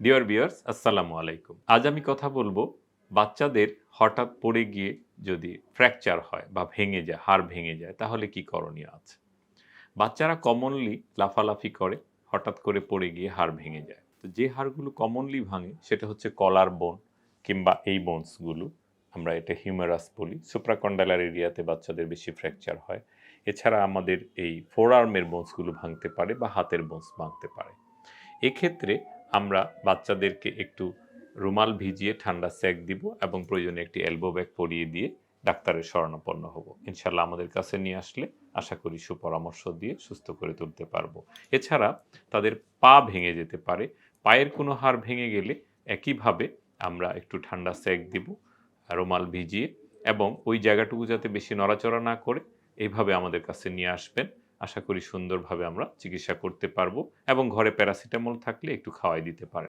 Deer বিয়ার্স আসসালামু আলাইকুম আজ আমি কথা বলব বাচ্চাদের হঠাৎ পড়ে গিয়ে যদি ফ্র্যাকচার হয় বা ভেঙে যায়, হাড় ভেঙে যায়, তাহলে কি করণীয় আছে? বাচ্চারা কমনলি লাফালাফি করে, হঠাৎ করে পড়ে গিয়ে হাড় ভেঙে যায়। তো যে হাড়গুলো কমনলি ভাঙে, সেটা হচ্ছে কলার বোন কিংবা এই বোনসগুলো আমরা এটা হিউমারাস বলি। সুপ্রাকন্ডালার এরিয়াতে বাচ্চাদের বেশি ফ্র্যাকচার হয়। এছাড়া আমাদের এই ফোর আর্মের বোনসগুলো ভাঙতে পারে বা হাতের বোনস ভাঙতে পারে। এক্ষেত্রে আমরা বাচ্চাদেরকে একটু রুমাল ভিজিয়ে ঠান্ডা সেক দিব এবং প্রয়োজনে একটি এলবো ব্যাগ পরিয়ে দিয়ে ডাক্তারের শরণাপন্ন হব। ইনশাল্লাহ আমাদের কাছে নিয়ে আসলে আশা করি সুপরামর্শ দিয়ে সুস্থ করে তুলতে পারব। এছাড়া তাদের পা ভেঙে যেতে পারে। পায়ের কোনো হাড় ভেঙে গেলে একইভাবে আমরা একটু ঠান্ডা সেক দিব, রুমাল ভিজিয়ে এবং ওই জায়গাটুকু যাতে বেশি নড়াচড়া না করে, এইভাবে আমাদের কাছে নিয়ে আসবেন। আশা করি সুন্দরভাবে আমরা চিকিৎসা করতে পারব এবং ঘরে প্যারাসিটামল থাকলে একটু খাওয়াই দিতে পারেন।